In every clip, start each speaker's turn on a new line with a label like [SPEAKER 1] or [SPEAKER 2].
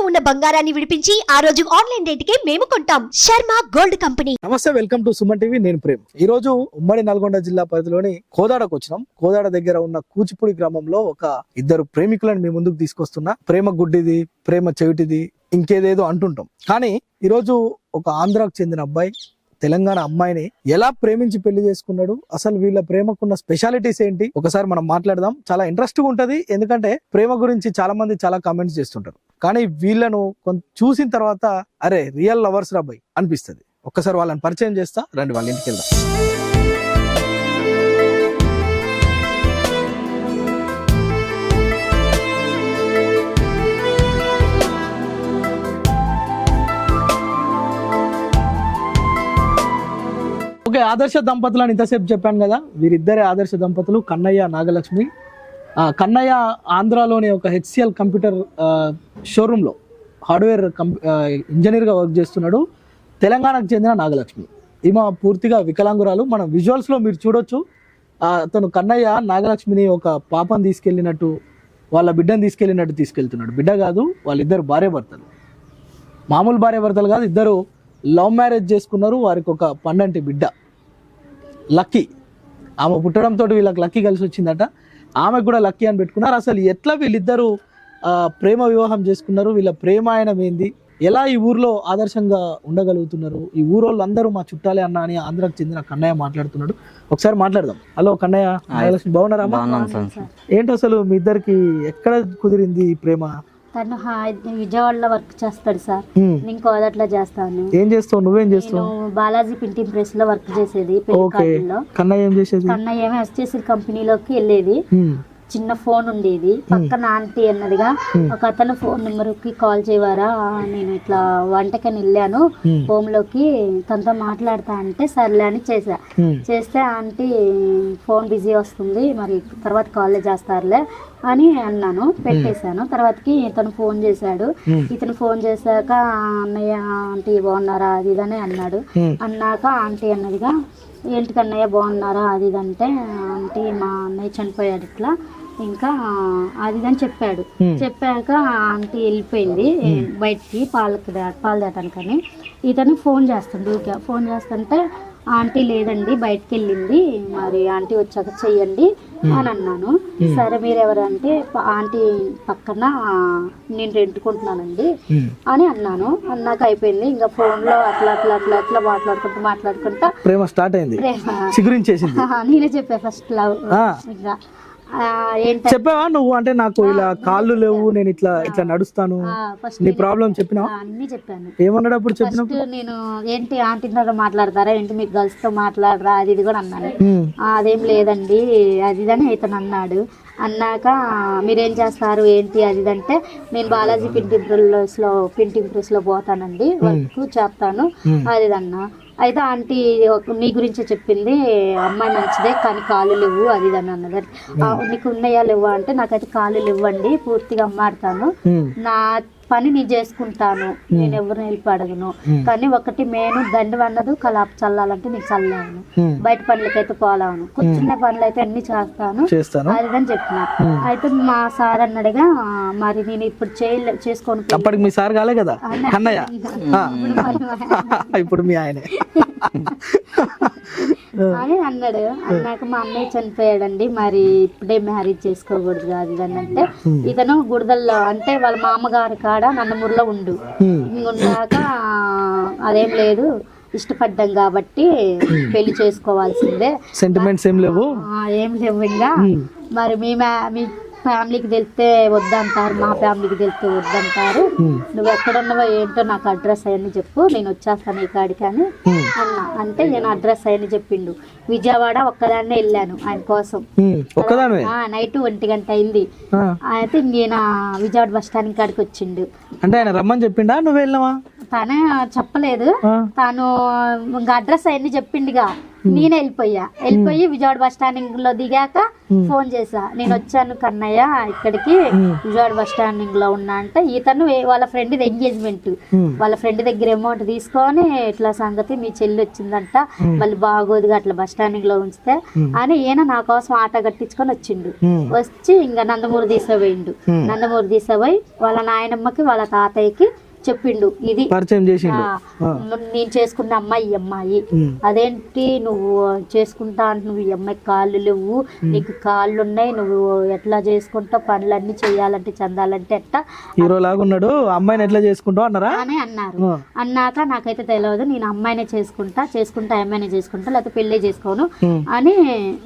[SPEAKER 1] ఇంట్లో ఉన్న బంగారాన్ని విడిపించి ఆ రోజు ఆన్లైన్ రేటుకే మేము కొంటాం. Sharma gold company.
[SPEAKER 2] నమస్తే వెల్కమ్ టు సుమన్ టీవీ. నేను ప్రేమ్. ఈ రోజు ఉమ్మడి నల్గొండ జిల్లా పరిధిలోని కోదాడకు వచ్చినాం. కోదాడ దగ్గర ఉన్న కూచిపూడి గ్రామంలో ఒక ఇద్దరు ప్రేమికులను మీ ముందుకు తీసుకొస్తున్నా. ప్రేమ గుడ్డిది ప్రేమ చెవిటిది ఇంకేదేదో అంటుంటాం. కానీ ఈరోజు ఒక ఆంధ్రాకు చెందిన అబ్బాయి తెలంగాణ అమ్మాయిని ఎలా ప్రేమించి పెళ్ళి చేసుకున్నాడు? అసలు వీళ్ళ ప్రేమకున్న స్పెషాలిటీస్ ఏంటి? ఒకసారి మనం మాట్లాడదాం. చాలా ఇంట్రెస్టింగ్ ఉంటది. ఎందుకంటే ప్రేమ గురించి చాలా మంది చాలా కామెంట్స్ చేస్తుంటారు. కానీ వీళ్ళను కొంత చూసిన తర్వాత అరే రియల్ లవర్స్ రాబాయ్ అనిపిస్తుంది. ఒక్కసారి వాళ్ళని పరిచయం చేస్తా రండి వాళ్ళ ఇంటికి వెళ్దాం. ఓకే ఆదర్శ దంపతులు అని ఇంతసేపు చెప్పాను కదా వీరిద్దరే ఆదర్శ దంపతులు కన్నయ్య నాగలక్ష్మి కన్నయ్య ఆంధ్రాలోని ఒక హెచ్సిఎల్ కంప్యూటర్ షోరూంలో హార్డ్వేర్ కంప్ ఇంజనీర్గా వర్క్ చేస్తున్నాడు. తెలంగాణకు చెందిన నాగలక్ష్మి. ఈమె పూర్తిగా వికలాంగురాలు. మన విజువల్స్లో మీరు చూడొచ్చు. అతను కన్నయ్య నాగలక్ష్మిని ఒక పాపను తీసుకెళ్ళినట్టు వాళ్ళ బిడ్డను తీసుకెళ్ళినట్టు తీసుకెళ్తున్నాడు. బిడ్డ కాదు వాళ్ళిద్దరు భార్య భర్తలు మామూలు భార్య భర్తలు కాదు ఇద్దరు లవ్ మ్యారేజ్ చేసుకున్నారు. వారికి ఒక పండంటి బిడ్డ. లక్కీ. ఆమె పుట్టడంతో వీళ్ళకి లక్కీ కలిసి వచ్చిందట. ఆమెకు కూడా లక్కీ అని పెట్టుకున్నారు. అసలు ఎట్లా వీళ్ళిద్దరూ ప్రేమ వివాహం చేసుకున్నారు? వీళ్ళ ప్రేమాయణం ఏంది? ఎలా ఈ ఊర్లో ఆదర్శంగా ఉండగలుగుతున్నారు? ఈ ఊరోళ్ళు అందరూ మా చుట్టాలే అన్న అని ఆంధ్రాకు చెందిన కన్నయ్య మాట్లాడుతున్నాడు. ఒకసారి మాట్లాడదాం. హలో కన్నయ్య బాగున్నారా ఏంటి అసలు మీ ఇద్దరికి ఎక్కడ కుదిరింది ప్రేమ?
[SPEAKER 3] తను విజయవాడలో వర్క్ చేస్తాడు సార్. నేను కోదట్లో చేస్తాను.
[SPEAKER 2] ఏం చేస్తావు? నువ్వేం చేస్తావు?
[SPEAKER 3] బాలాజీ ప్రింటింగ్ ప్రెస్లో వర్క్ చేసేది
[SPEAKER 2] కన్నయ్య ఏం చేసేది?
[SPEAKER 3] కన్నయ్య ఏమో ఎస్టీసీ కంపెనీలోకి వెళ్ళేది. చిన్న ఫోన్ ఉండేది. పక్కన ఆంటీ అన్నదిగా ఒక అతను ఫోన్ నెంబర్కి కాల్ చేయవారా? నేను ఇట్లా వంటకని వెళ్ళాను.
[SPEAKER 2] హ్మ్.
[SPEAKER 3] లోకి తనతో మాట్లాడతా అంటే సర్లే అని చేసా. చేస్తే ఆంటీ ఫోన్ బిజీ వస్తుంది. మరి తర్వాత కాల్ చేస్తారులే అని అన్నాను. పెట్టేశాను. తర్వాతకి ఇతను ఫోన్ చేశాడు. ఇతను ఫోన్ చేశాక అన్నయ్య ఆంటీ బాగున్నారా? అది ఇది అని అన్నాడు. అన్నాక ఆంటీ అన్నదిగా ఏంటి కన్నయ్య బాగున్నారా? అది ఇది అంటే ఆంటీ మా అన్నయ్య చనిపోయాడు ఇట్లా. ఇంకా అది అని చెప్పాడు. చెప్పాక ఆంటీ వెళ్ళిపోయింది బయటికి పాలకు పాలు దాటానికని. ఇతను ఫోన్ చేస్తుండు ఊరికే ఫోన్ చేస్తుంటే ఆంటీ లేదండి బయటికి వెళ్ళింది మరి ఆంటీ వచ్చాక చెయ్యండి అని అన్నాను. సరే మీరు ఎవరు అంటే ప- ఆంటీ పక్కన నేను రెంట్కుంటున్నానండి
[SPEAKER 2] హ్మ్.
[SPEAKER 3] అని అన్నాను. అన్నాక అయిపోయింది ఇంకా ఫోన్లో అట్లా అట్లా అట్లా అట్లా మాట్లాడుకుంటూ మాట్లాడుకుంటా
[SPEAKER 2] ప్రేమ స్టార్ట్ అయింది.
[SPEAKER 3] నేనే చెప్పా ఫస్ట్ లవ్
[SPEAKER 2] చెప్పావా నువ్వు? అంటే నాకు ఇలా కాళ్ళు లేవు నేను ఇట్లా ఇట్లా నడుస్తాను. నీ ప్రాబ్లం చెప్పినావా?
[SPEAKER 3] అన్నీ చెప్పాను.
[SPEAKER 2] ఏమన్నాడు అప్పుడు చెప్పిన
[SPEAKER 3] ఫస్ట్ నేను ఏంటి ఆంటీతో మాట్లాడతారా? ఏంటి మీకు గర్ల్స్తో మాట్లాడరా? అది ఇది కూడా అన్నాను. "ఆ, అదేం లేదండి. అది ఇది అని ఇతను అన్నాడు. అన్నాక మీరేం చేస్తారు? ఏంటి? అది అంటే నేను బాలాజీ ప్రింటింగ్ ప్రెస్లో ప్రింటింగ్ ప్రెస్లో పోతానండి. వర్క్ చేస్తాను. అది అన్నా. అయితే ఆంటీ నీ గురించే చెప్పింది అమ్మాయి మంచిదే కానీ కాళ్ళు లేవు అది అని అన్నది. "ఆ, నీకు ఉన్నాయా లేవా? అంటే నాకైతే కాళ్ళు లేవండి పూర్తిగా అమ్మాడతాను నా పని నేను చేసుకుంటాను. నేను ఎవరిని హెల్ప్ అడగను. కానీ ఒకటి నేను దండం అన్నది కలాప చల్లాలంటే నేను చల్లాను. బయట పనులకైతే పోలాను. కూర్చున్న పనులు అయితే అన్ని చేస్తాను.
[SPEAKER 2] చేస్తాను.
[SPEAKER 3] అది అని చెప్పిన. అయితే మా సార్ అన్నాడుగా మరి నేను ఇప్పుడు చేయలే చేసుకోను పెళ్ళి."
[SPEAKER 2] అప్పటికి మీ సార్ కాలే కదా? కన్నయ్య ఆ. ఇప్పుడు మీ ఆయనే.
[SPEAKER 3] అని అన్నాడు. అన్నాక మా అన్నయ్య చనిపోయాడండి. మరి ఇప్పుడే మ్యారేజ్ చేసుకోకూడదు ఇది అని అంటే ఇతను గుడిదల్లో అంటే వాళ్ళ మామగారి కాడ నందమూరులో ఉండు. ఉన్నాక అదేం లేదు. ఇష్టపడ్డాం కాబట్టి పెళ్ళి చేసుకోవాల్సిందే.
[SPEAKER 2] సెంటిమెంట్స్ ఏం లేవు?
[SPEAKER 3] ఏం లేవు ఇంకా. మరి మీ మీ ఫ్యామిలీకి తెలిస్తే వద్దంటారు మా ఫ్యామిలీకి తెలిస్తే వద్దంటారు. నువ్వు ఎక్కడున్నావో ఏంటో నాకు అడ్రస్ అవన్నీ చెప్పు నేను వచ్చేస్తాను ఈ కాడికి అని అన్నా. అంటే నేను అడ్రస్ అవన్నీ చెప్పిండు. విజయవాడ ఒక్కదాన్నే వెళ్ళాను ఆయన కోసం. నైట్ ఒంటి గంట అయింది. అయితే ఈయన విజయవాడ బస్ స్టాండ్ కాడికి వచ్చిండు.
[SPEAKER 2] అంటే ఆయన రమ్మని చెప్పిండా? నువ్వు వెళ్ళినావా?
[SPEAKER 3] తనే చెప్పలేదు. తాను ఇంకా అడ్రస్ అవన్నీ చెప్పిండుగా. నేనే వెళ్ళిపోయా. వెళ్ళిపోయి విజయవాడ బస్ స్టాండింగ్లో దిగాక ఫోన్ చేసా నేను వచ్చాను కన్నయ్య ఇక్కడికి విజయవాడ బస్ స్టాండింగ్లో ఉన్నా అంటే. ఇతను వాళ్ళ ఫ్రెండ్ ఎంగేజ్మెంట్. వాళ్ళ ఫ్రెండ్ దగ్గర అమౌంట్ తీసుకొని ఇట్లా సంగతి మీ చెల్లి వచ్చిందంట. మళ్ళీ బాగోదుగా అట్లా బస్ స్టాండింగ్లో ఉంచితే అని ఈయన నా కోసం ఆట కట్టించుకొని వచ్చిండు. వచ్చి ఇంకా నందమూరి తీసుకుపోయిండు
[SPEAKER 2] Hmm.
[SPEAKER 3] నందమూరి తీసుకుపోయి వాళ్ళ నాయనమ్మకి వాళ్ళ తాతయ్యకి చెప్పిండు. ఇది
[SPEAKER 2] పరిచయం చేసిండు.
[SPEAKER 3] ఆ, నేను చేసుకున్న అమ్మాయి ఈ అమ్మాయి. అదేంటి నువ్వు చేసుకుంటా అంటే నువ్వు ఈ అమ్మాయి కాళ్ళు లేవు. నీకు కాళ్ళు ఉన్నాయి నువ్వు ఎట్లా చేసుకుంటావు పనులన్నీ చేయాలంటే చెందాలంటే ఎట్టా?
[SPEAKER 2] హీరో లాగా ఉన్నాడు. అమ్మాయిని ఎట్లా చేసుకుంటావు అన్నారా?
[SPEAKER 3] అని అన్నారు. అన్నాక నాకైతే తెలియదు నేను అమ్మాయినే చేసుకుంటా చేసుకుంటా అమ్మాయినే చేసుకుంటా లేకపోతే పెళ్ళే చేసుకోను. అని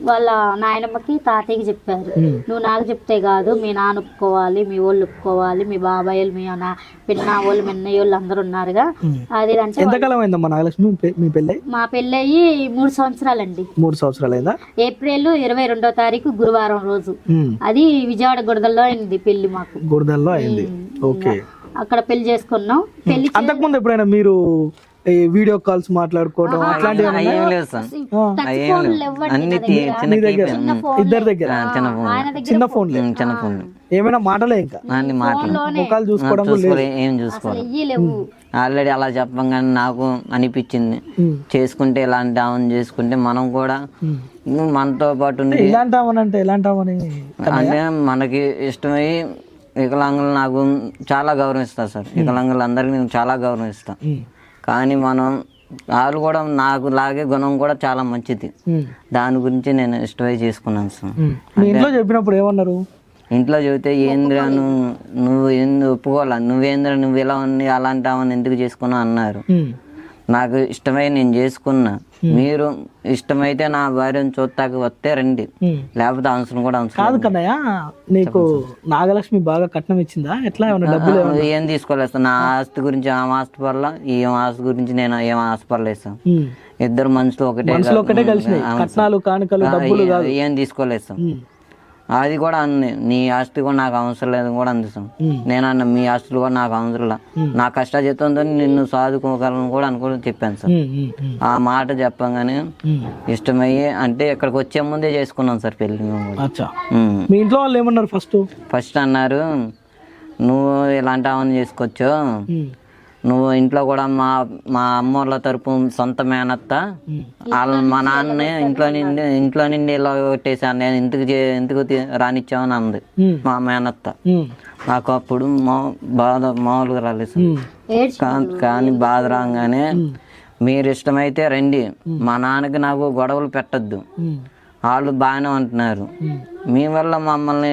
[SPEAKER 3] వాళ్ళ నాయనమ్మకి తాతయ్యకి చెప్పారు. నువ్వు నాకు చెప్తే కాదు మీ నాన్న ఒప్పుకోవాలి మీ వాళ్ళు ఒప్పుకోవాలి మీ బాబాయిలు మీ నా పిన్న వాళ్ళు మిన్నయ్య వాళ్ళు అందరు ఉన్నారుగా అది ఇది అంటే
[SPEAKER 2] ఎంతకాలం అయిందమ్మా నాగలక్ష్మి? మీ పెళ్ళై?
[SPEAKER 3] పెళ్ళయి మూడు సంవత్సరాలండి.
[SPEAKER 2] మూడు సంవత్సరాలు అయిందా
[SPEAKER 3] ఏప్రిల్ ఇరవై రెండో తారీఖు గురువారం రోజు. అది విజయవాడ గుడదల్లో అయింది పెళ్ళి మాకు.
[SPEAKER 2] గుడిదల్లో అయింది. ఓకే.
[SPEAKER 3] అక్కడ పెళ్ళి చేసుకున్నాం. పెళ్ళి
[SPEAKER 2] అంతకుముందు ఎప్పుడైనా మీరు ఈ వీడియో కాల్స్ మాట్లాడుకోవడం అట్లాంటివి?
[SPEAKER 4] ఏం లేదు సార్. అన్ని
[SPEAKER 3] దగ్గర.
[SPEAKER 2] ఇద్దరి దగ్గర.
[SPEAKER 4] చిన్న ఫోన్
[SPEAKER 3] ఆయన దగ్గర
[SPEAKER 2] చిన్న
[SPEAKER 4] ఫోన్
[SPEAKER 2] ఏమైనా మాటలే ఇంకా?
[SPEAKER 4] అన్ని మాటలు.
[SPEAKER 2] ముఖాలు చూసుకోవడం
[SPEAKER 4] ఏం
[SPEAKER 3] లేవు.
[SPEAKER 4] ఆల్రెడీ అలా చెప్పంగానే నాకు అనిపించింది. చేసుకుంటే ఇలాంటి ఆమెను చేసుకుంటే మనం కూడా మనతో పాటు ఉండి
[SPEAKER 2] ఇలాంటి అంటే
[SPEAKER 4] అంటే మనకి ఇష్టమై వికలాంగులు నాకు చాలా గౌరవిస్తా సార్. వికలాంగులు అందరికీ నేను చాలా గౌరవిస్తా. కానీ మనం వాళ్ళు కూడా నాకు లాగే గుణం కూడా చాలా మంచిది. దాని గురించి నేను ఇష్టమై చేసుకున్నాను సార్.
[SPEAKER 2] ఇంట్లో చెప్పినప్పుడు ఏమన్నారు?
[SPEAKER 4] ఇంట్లో చెబితే ఏంద్రా నువ్వు నువ్వు ఎందుకు ఒప్పుకోవాలా? నువ్వేంద్రా నువ్వు ఇలా ఉంది అలాంటి ఎందుకు చేసుకున్నావు? అన్నారు. నాకు ఇష్టమై నేను చేసుకున్నా. మీరు ఇష్టమైతే నా భార్యను చూస్తాకి వస్తే రండి.
[SPEAKER 2] ఉమ్.
[SPEAKER 4] లేకపోతే అవసరం కూడా అవసరం
[SPEAKER 2] కాదు కన్నయ్య నీకు నాగలక్ష్మి బాగా కట్నం ఇచ్చిందా? ఎట్లా ఏమన్నా డబ్బులు
[SPEAKER 4] ఆ, ఏం తీసుకోలేదు. నా ఆస్తి గురించి ఆమె ఆస్తి పర్ల ఈ ఆస్తి గురించి నేను ఏం ఆశపడలేదు
[SPEAKER 2] ఉమ్.
[SPEAKER 4] ఇద్దరు మనుషులు ఒకటే అవును సార్.
[SPEAKER 2] కట్నాలు కానుకలు
[SPEAKER 4] ఆ,
[SPEAKER 2] డబ్బులు
[SPEAKER 4] ఏ-
[SPEAKER 2] కాదు.
[SPEAKER 4] తీసుకోలేదు. అది కూడా అంది నీ ఆస్తి కూడా నాకు అవసరం లేదు కూడా అంది సార్
[SPEAKER 2] ఉమ్.
[SPEAKER 4] నేను అన్న మీ ఆస్తులు కూడా నాకు అవసరం లే నా కష్టజీతంతో నిన్ను సాదుకోగలను కూడా అనుకుని చెప్పాను సార్. ఆ మాట చెప్పంగానే. ఇష్టమయ్యి అంటే ఇక్కడికి వచ్చే ముందే చేసుకున్నాం సార్ పెళ్ళి.
[SPEAKER 2] మీ ఇంట్లో వాళ్ళు ఏమన్నారు ఫస్ట్
[SPEAKER 4] ఫస్ట్ అన్నారు నువ్వు ఇలాంటి ఆమెను చేసుకోవచ్చు. నువ్వు ఇంట్లో కూడా మా మా అమ్మోళ్ళ తరపు సొంత మేనత్త. వాళ్ళ మా నాన్నని ఇంట్లో నుండి ఇంట్లో నుండి ఇలా కొట్టేసాను నేను ఇంటికి తీ- రానిచ్చామని అంది. మా మేనత్త. నాకు అప్పుడు మా బాధ మామూలుగా రాలేదు కానీ బాధ రాగానే మీరు ఇష్టమైతే రండి. మా నాన్నకి నాకు గొడవలు పెట్టద్దు. వాళ్ళు బాగానే ఉంటున్నారు. మీ వల్ల మమ్మల్ని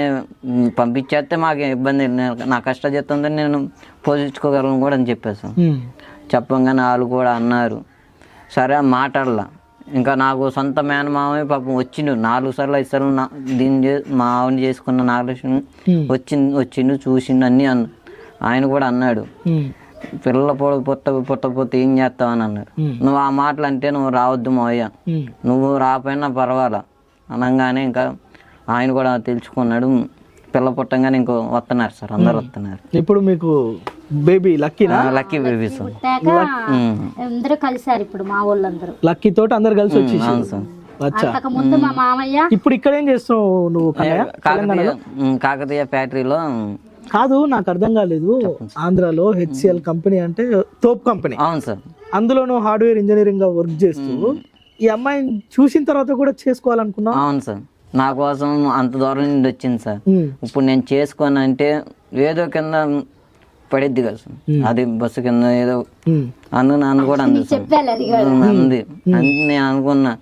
[SPEAKER 4] పంపించేస్తే మాకు ఇబ్బంది నా కష్టజీతంతో నేను పోషించుకోగలను కూడా అని చెప్పేసాను
[SPEAKER 2] ఉమ్.
[SPEAKER 4] చెప్పంగానే వాళ్ళు కూడా అన్నారు. సరే మాట్లాడలా ఇంకా నాకు సొంత మేనమామే పాపం వచ్చిండు. నాలుగు సార్లు ఐదు సార్లు నా దీన్ని మా ఆవిడని చేసుకున్న నాగలక్ష్మి వచ్చింది వచ్చిండు చూసిండు అన్నీ అన్న ఆయన కూడా అన్నాడు. పిల్లల పొడ పుట్ట పుట్టకపోతే ఏం చేస్తావు అని అన్నాడు. నువ్వు ఆ మాటలు అంటే నువ్వు రావద్దు మావయ్య.
[SPEAKER 2] ఉమ్.
[SPEAKER 4] నువ్వు రాపోయినా పర్వాలా. అనగానే ఇంకా ఆయన కూడా తెలుసుకున్నాడు. పిల్ల పుట్టంగానే ఇంకో వస్తున్నారు సార్ అందరు వస్తున్నారు
[SPEAKER 2] ఇప్పుడు మీకు బేబీ లక్కీనా
[SPEAKER 4] లక్కీ బేబీస్
[SPEAKER 3] పుట్టాక అందరూ కలిసారు ఇప్పుడు మా వాళ్ళందరూ
[SPEAKER 2] లక్కీ తోటి అందరు కలిసి వచ్చేసి అచ్చా.
[SPEAKER 3] అంతకు ముందు మా మామయ్య.
[SPEAKER 2] ఇప్పుడు ఇక్కడ ఏం చేస్తున్నావు నువ్వు
[SPEAKER 4] కాకతీయ కాకతీయ ఫ్యాక్టరీలో.
[SPEAKER 2] కాదు నాకు అర్థం కాలేదు. ఆంధ్రాలో హెచ్సిఎల్ కంపెనీ అంటే తోప్ కంపెనీ.
[SPEAKER 4] అవును సార్.
[SPEAKER 2] అందులో నువ్వు హార్డ్వేర్ ఇంజనీరింగ్గా వర్క్ చేస్తూ ఈ అమ్మాయిని చూసిన తర్వాత కూడా చేసుకోవాలనుకున్నావు?
[SPEAKER 4] అవును సార్. నా కోసం అంత దూరం నుండి వచ్చింది సార్. ఇప్పుడు నేను చేసుకోను అంటే ఏదో కింద పడిద్ది కదా సార్. అది బస్సు కింద ఏదో. అన్ను నాన్న కూడా అంది సార్.
[SPEAKER 3] అది
[SPEAKER 4] అంది. నేను అనుకున్నా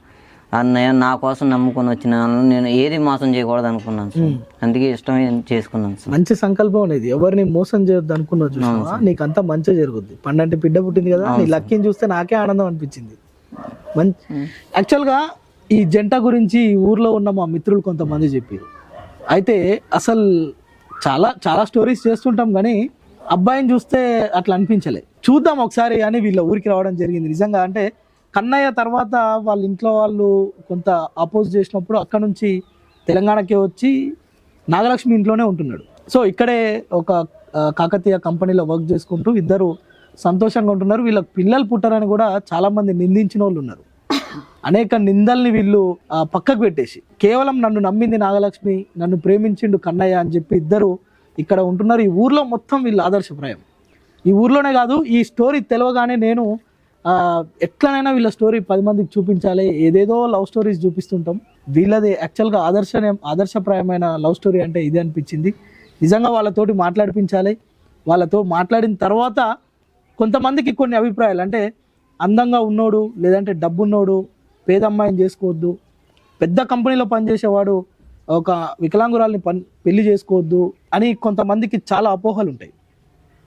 [SPEAKER 4] అన్నయ్య నా కోసం నమ్ముకొని వచ్చిన వాళ్ళని నేను ఏది మోసం చేయకూడదు అనుకున్నాను సార్. అందుకే ఇష్టమై చేసుకున్నాను సార్.
[SPEAKER 2] మంచి సంకల్పం అనేది. ఎవరిని మోసం చేయొద్దు అనుకున్నావు చూసావా? నీకు అంతా మంచి జరుగుద్ది. పండంటే బిడ్డ పుట్టింది కదా నీ లక్కీని చూస్తే నాకే ఆనందం అనిపించింది. మంచి యాక్చువల్గా ఈ జంట గురించి ఊర్లో ఉన్న మా మిత్రులు కొంతమంది చెప్పారు. అయితే అసలు చాలా చాలా స్టోరీస్ చేస్తుంటాం కానీ అబ్బాయిని చూస్తే అట్లా అనిపించలే. చూద్దాం ఒకసారి అని వీళ్ళ ఊరికి రావడం జరిగింది. నిజంగా అంటే కన్నయ్య తర్వాత వాళ్ళ ఇంట్లో వాళ్ళు కొంత అపోజ్ చేసినప్పుడు అక్కడ నుంచి తెలంగాణకే వచ్చి నాగలక్ష్మి ఇంట్లోనే ఉంటున్నాడు. సో ఇక్కడే ఒక కాకతీయ కంపెనీలో వర్క్ చేసుకుంటూ ఇద్దరు సంతోషంగా ఉంటున్నారు. వీళ్ళకి పిల్లలు పుట్టారని కూడా చాలామంది నిందించిన వాళ్ళు ఉన్నారు. అనేక నిందల్ని వీళ్ళు పక్కకు పెట్టేసి కేవలం నన్ను నమ్మింది నాగలక్ష్మి నన్ను ప్రేమించిండు కన్నయ్య అని చెప్పి ఇద్దరు ఇక్కడ ఉంటున్నారు. ఈ ఊర్లో మొత్తం వీళ్ళు ఆదర్శప్రాయం. ఈ ఊర్లోనే కాదు ఈ స్టోరీ తెలవగానే నేను ఎట్లనైనా వీళ్ళ స్టోరీ పది మందికి చూపించాలి. ఏదేదో లవ్ స్టోరీస్ చూపిస్తుంటాం. వీళ్ళది యాక్చువల్గా ఆదర్శ ఆదర్శప్రాయమైన లవ్ స్టోరీ అంటే ఇదే అనిపించింది. నిజంగా వాళ్ళతోటి మాట్లాడిపించాలి. వాళ్ళతో మాట్లాడిన తర్వాత కొంతమందికి కొన్ని అభిప్రాయాలు. అంటే అందంగా ఉన్నోడు లేదంటే డబ్బున్నోడు పేద అమ్మాయిని చేసుకోవద్దు పెద్ద కంపెనీలో పనిచేసేవాడు ఒక వికలాంగురాల్ని పని పెళ్ళి చేసుకోవద్దు అని కొంతమందికి చాలా అపోహలు ఉంటాయి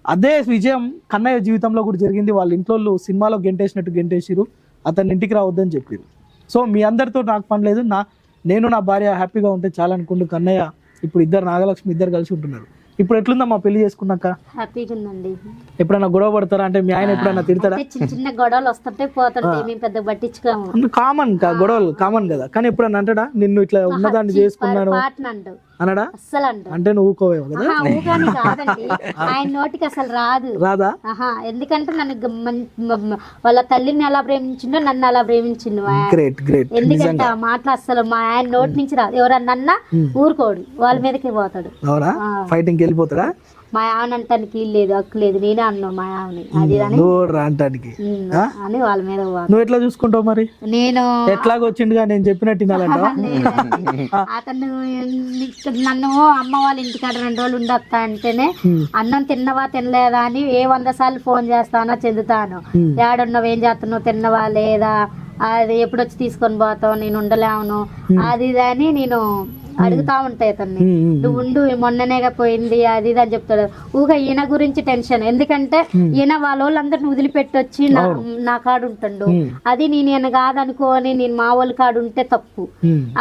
[SPEAKER 2] అదే విజయం కన్నయ్య జీవితంలో కూడా జరిగింది. వాళ్ళ ఇంట్లో సినిమాలో గెంటేసినట్టు గెంటేసిరు అతని ఇంటికి రావద్దని చెప్పారు సో మీ అందరితో నాకు పని లేదు. నా నేను నా భార్య హ్యాపీగా ఉంటే చాలా అనుకుంటూ కన్నయ్య ఇప్పుడు ఇద్దరు నాగలక్ష్మి ఇద్దరు కలిసి ఉంటున్నారు. ఇప్పుడు ఎట్లుందమ్మా పెళ్ళి చేసుకున్నాక?
[SPEAKER 3] హ్యాపీగా ఉందండి.
[SPEAKER 2] ఎప్పుడైనా గొడవ పడతారా? అంటే మీ ఆయన ఎప్పుడైనా తిడతాడా?
[SPEAKER 3] అంటే చిన్న చిన్న గొడవలు వస్తుంటే పోతుంటాయి మేము పెద్ద పట్టించుకోము.
[SPEAKER 2] కామన్ గొడవలు కామన్ కదా. కానీ ఎప్పుడన్నా అంటాడా? నిన్ను ఇట్లా ఉన్నదాన్ని చేసుకున్నాను. అనడా? అంటే నువ్వు కదా?
[SPEAKER 3] ఆహా, ఊగాని కాదండి. ఆయన నోటికి అసలు రాదు.
[SPEAKER 2] రాదా?
[SPEAKER 3] ఎందుకంటే నన్ను వాళ్ళ తల్లిని ఎలా ప్రేమించిండో నన్ను అలా ప్రేమించిండు.
[SPEAKER 2] గ్రేట్ గ్రేట్
[SPEAKER 3] ఎందుకంటే ఆ మాటలు అసలు మా ఆయన నోటి నుంచి రాదు. ఎవరన్నా అన్నా ఊరుకోడు. వాళ్ళ మీదకే పోతాడు.
[SPEAKER 2] అవునా? ఫైటింగ్కి వెళ్ళిపోతాడా?
[SPEAKER 3] మా ఆమెను అంటానికి లేదు హక్కు లేదు. నేనే అన్నాను మా ఆమెని అది అని
[SPEAKER 2] నువ్వు
[SPEAKER 3] అని వాళ్ళ మీద
[SPEAKER 2] నువ్వు ఎట్లా చూసుకుంటావు మరి?
[SPEAKER 3] నేను
[SPEAKER 2] ఎట్లాగో వచ్చిండుగా నేను చెప్పినట్టు.
[SPEAKER 3] అతను నన్ను అమ్మ వాళ్ళ ఇంటికాడ రెండు రోజులు ఉండొస్తా అంటేనే అన్నం తిన్నవా తినలేదా అని ఏ వంద సార్లు ఫోన్ చేస్తానో చెందుతాను. ఏడున్నావు ఏం చేస్తున్నావు తిన్నవా లేదా? అది ఎప్పుడు వచ్చి తీసుకొని పోతావు నేను ఉండలేను అది ఇది అని నేను అడుగుతా ఉంటాయి అతన్ని. నువ్వు ఉండు మొన్ననేగా పోయింది అది ఇది అని చెప్తాడు. ఊగా ఈయన గురించి టెన్షన్. ఎందుకంటే ఈయన వాళ్ళ వాళ్ళందరిని వదిలిపెట్టి వచ్చి నా నా కాడు ఉంటుండు అది నేను ఈయన కాదనుకోని నేను మా వాళ్ళ కాడు ఉంటే తప్పు.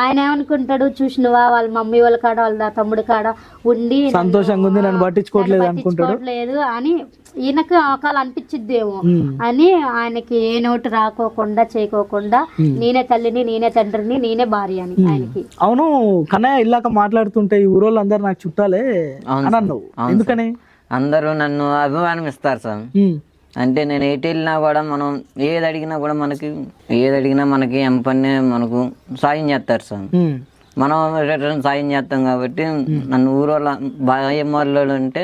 [SPEAKER 3] ఆయన ఏమనుకుంటాడు? చూసినవా వాళ్ళ మమ్మీ వాళ్ళ కాడ వాళ్ళ తమ్ముడు కాడ ఉండి
[SPEAKER 2] సంతోషంగా ఉంది నన్ను పట్టించుకోవట్లేదు
[SPEAKER 3] నన్ను
[SPEAKER 2] అనుకుంటాడు?
[SPEAKER 3] పట్టించుకోవట్లేదు అని ఈయనకు ఒకళ్ళు అనిపించిద్దేమో. అని ఆయనకి ఏ నోటు రాకోకుండా చేయకోకుండా నేనే తల్లిని నేనే తండ్రిని నేనే భార్య అని ఆయనకి.
[SPEAKER 2] అవును కన్నయ్య ఇల్లాక మాట్లాడుతుంటే ఈ ఊరోళ్ళు అందరు నాకు చుట్టాలే అని. అన్నావు. ఎందుకని?
[SPEAKER 4] అందరూ నన్ను అభిమానం ఇస్తారు సార్. అంటే నేను ఎటు వెళ్ళినా కూడా మనం ఏది అడిగినా కూడా మనకి ఏది అడిగినా మనకి ఎంపన్నే మనకు సాయం చేస్తారు సార్. మనం సాయం చేస్తాం కాబట్టి నన్ను ఊరోళ్ళ భయం వాళ్ళు అంటే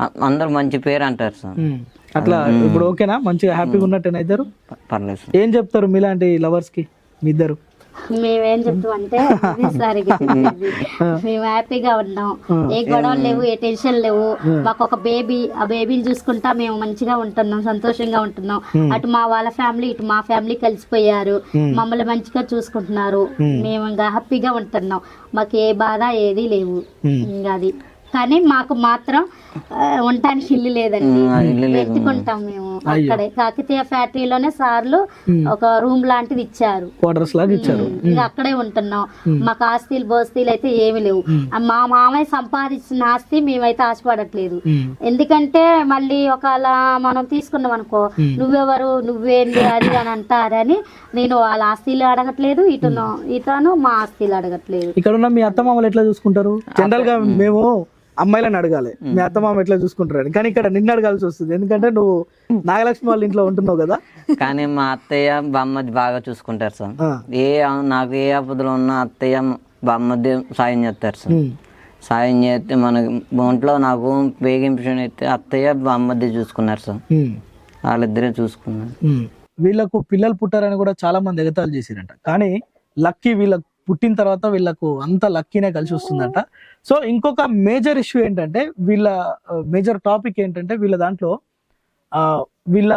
[SPEAKER 4] అందరూ మంచి పేరు అంటారు సార్.
[SPEAKER 2] అట్లా ఇప్పుడు ఓకేనా? మంచిగా హ్యాపీగా ఉన్నట్టేనా ఇద్దరు?
[SPEAKER 4] పర్లేదు సార్.
[SPEAKER 2] ఏం చెప్తారు మీలాంటి లవర్స్కి మీ ఇద్దరు?
[SPEAKER 3] మేమేం చెప్తామంటే సరిగ్గా ఇది. మేము హ్యాపీగా ఉన్నాం. ఏ గొడవలు లేవు ఏ టెన్షన్ లేవు. మాకు ఒక బేబీ ఆ బేబీని చూసుకుంటా మేము మంచిగా ఉంటున్నాం సంతోషంగా ఉంటున్నాం. అటు మా వాళ్ళ ఫ్యామిలీ ఇటు మా ఫ్యామిలీ కలిసిపోయారు. మమ్మల్ని మంచిగా చూసుకుంటున్నారు. మేము ఇంకా హ్యాపీగా ఉంటున్నాం. మాకు ఏ బాధ ఏది లేవు. ఇంకా అది. కానీ మాకు మాత్రం ఉండటానికి ఇల్లు లేదండి. వెతుకుంటాం మేము అక్కడే. కాకతీయ ఫ్యాక్టరీలోనే సార్లు ఒక రూమ్ లాంటిది ఇచ్చారు.
[SPEAKER 2] క్వార్టర్స్ లాగా ఇచ్చారు.
[SPEAKER 3] అక్కడే ఉంటున్నాం. మాకు ఆస్తులు బోస్తీలు అయితే ఏమి లేవు. మా మామయ్య సంపాదించిన ఆస్తి మేమైతే ఆశపడట్లేదు. ఎందుకంటే మళ్ళీ ఒకవేళ మనం తీసుకున్నాం అనుకో నువ్వెవరు నువ్వేంది అది అని అంటారని నేను వాళ్ళ ఆస్తిలు అడగట్లేదు ఇటును ఇతను మా ఆస్తిలు అడగట్లేదు.
[SPEAKER 2] ఇక్కడ ఉన్న మీ అత్త మామలు ఎట్లా చూసుకుంటారు? జనరల్గా మేము అమ్మాయిలను అడగాలి. మీ అత్త మామ ఎట్లా చూసుకుంటారు అని కానీ ఇక్కడ నిన్ను అడగాల్సి వస్తుంది. ఎందుకంటే నువ్వు నాగలక్ష్మి వాళ్ళ ఇంట్లో ఉంటున్నావు కదా.
[SPEAKER 4] కానీ మా అత్తయ్య బామ్మది బాగా చూసుకుంటారు సార్. ఏ నాకు ఏ ఆపదలో ఉన్న అత్తయ్య బామ్మది సాయం చేస్తారు సార్. సాయం చేస్తే మనకి ఒంట్లో నాకు వేగింపిషన్ అయితే అత్తయ్య బామ్మది చూసుకున్నారు సార్. వాళ్ళిద్దరే చూసుకున్నారు.
[SPEAKER 2] వీళ్ళకు పిల్లలు పుట్టారని కూడా చాలా మంది ఎగతాలు చేసిరంట కానీ లక్కీ వీళ్ళకు పుట్టిన తర్వాత వీళ్ళకు అంత లక్కీనే కలిసి వస్తుందంట. సో ఇంకొక మేజర్ ఇష్యూ ఏంటంటే వీళ్ళ మేజర్ టాపిక్ ఏంటంటే వీళ్ళ దాంట్లో ఆ వీళ్ళ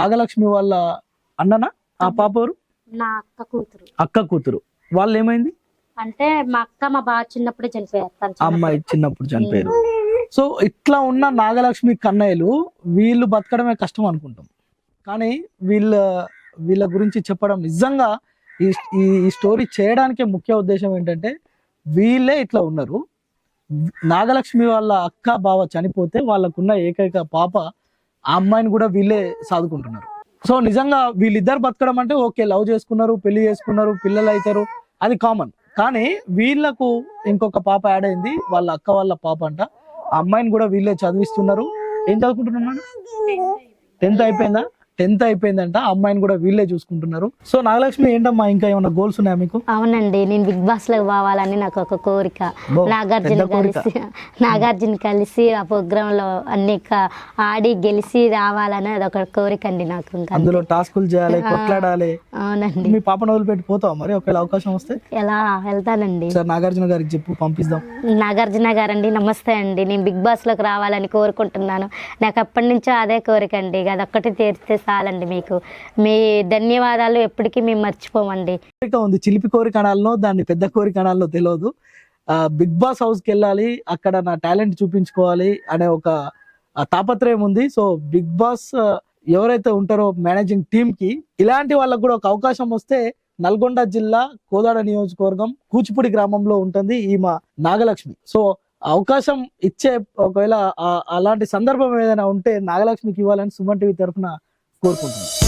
[SPEAKER 2] నాగలక్ష్మి వాళ్ళ అన్ననా? ఆ పాప ఎవరు?
[SPEAKER 3] నా అక్క కూతురు.
[SPEAKER 2] అక్క కూతురు. వాళ్ళు ఏమైంది
[SPEAKER 3] అంటే మా అక్క మా బాగా చిన్నప్పుడే చనిపోయారు.
[SPEAKER 2] అమ్మాయి చిన్నప్పుడు చనిపోయారు. సో ఇట్లా ఉన్న నాగలక్ష్మి కన్నయ్యలు వీళ్ళు బతకడమే కష్టం అనుకుంటాం. కానీ వీళ్ళ వీళ్ళ గురించి చెప్పడం నిజంగా ఈ ఈ- ఈ స్టోరీ చేయడానికి ముఖ్య ఉద్దేశం ఏంటంటే వీళ్ళే ఇట్లా ఉన్నారు. నాగలక్ష్మి వాళ్ళ అక్క బావ చనిపోతే వాళ్ళకున్న ఏకైక పాప ఆ అమ్మాయిని కూడా వీళ్ళే సాదుకుంటున్నారు. సో నిజంగా వీళ్ళిద్దరు బతకడం అంటే ఓకే లవ్ చేసుకున్నారు పెళ్ళి చేసుకున్నారు పిల్లలు అవుతారు అది కామన్. కానీ వీళ్ళకు ఇంకొక పాప యాడ్ అయింది వాళ్ళ అక్క వాళ్ళ పాప అంట. ఆ అమ్మాయిని కూడా వీళ్ళే చదివిస్తున్నారు. ఏం చదువుకుంటున్నాడు టెన్త్ అయిపోయిందా? టెన్త్ అయిపోయిందంట అమ్మాయిని కూడా వీళ్ళే చూసుకుంటున్నారు. సో నాగలక్ష్మి ఏంటమ్మా ఇంకా ఏమైనా గోల్స్ ఉన్నాయా మీకు?
[SPEAKER 3] అవునండి నేను బిగ్ బాస్లో పోవాలని నాకు ఒక కోరిక. నాగార్జున. కలిసి నాగార్జున కలిసి ఆ ప్రోగ్రామ్లో అన్ని ఆడి గెలిచి రావాలని అదొక కోరిక అండి నాకు ఇంకా.
[SPEAKER 2] అందులో టాస్కులు చేయాలి కొట్లాడాలి.
[SPEAKER 3] అవునండి.
[SPEAKER 2] మీ పాపను వదిలిపెట్టి పోతావా మరి? ఒకవేళ అవకాశం వస్తే?
[SPEAKER 3] ఎలా? వెళ్తానండి.
[SPEAKER 2] సార్ నాగార్జున గారికి చెప్పు పంపిస్తాం
[SPEAKER 3] నాగార్జున గారండి నమస్తే అండి. నేను బిగ్ బాస్లోకి రావాలని కోరుకుంటున్నాను. నాకు అప్పటి నుంచో అదే కోరిక అండి. అదొక్కటి తీరిస్తే చాలండి మీకు. మీ ధన్యవాదాలు ఎప్పటికీ మేము మర్చిపోమండి.
[SPEAKER 2] కోరిక ఉంది? చిలిపి కోరిక అనాలనో దాన్ని పెద్ద కోరిక అనాలనో తెలియదు బిగ్ బాస్ హౌస్కి వెళ్ళాలి అక్కడ నా టాలెంట్ చూపించుకోవాలి అనే ఒక తాపత్రయం ఉంది. సో బిగ్ బాస్ ఎవరైతే ఉంటారో మేనేజింగ్ టీమ్కి ఇలాంటి వాళ్ళకు కూడా ఒక అవకాశం వస్తే నల్గొండ జిల్లా కోదాడ నియోజకవర్గం కూచిపూడి గ్రామంలో ఉంటుంది ఈ మా నాగలక్ష్మి. సో అవకాశం ఇచ్చే ఒకవేళ అలాంటి సందర్భం ఏదైనా ఉంటే నాగలక్ష్మికి ఇవ్వాలని సుమన్ టీవీ తరఫున కోరుకుంటున్నాను.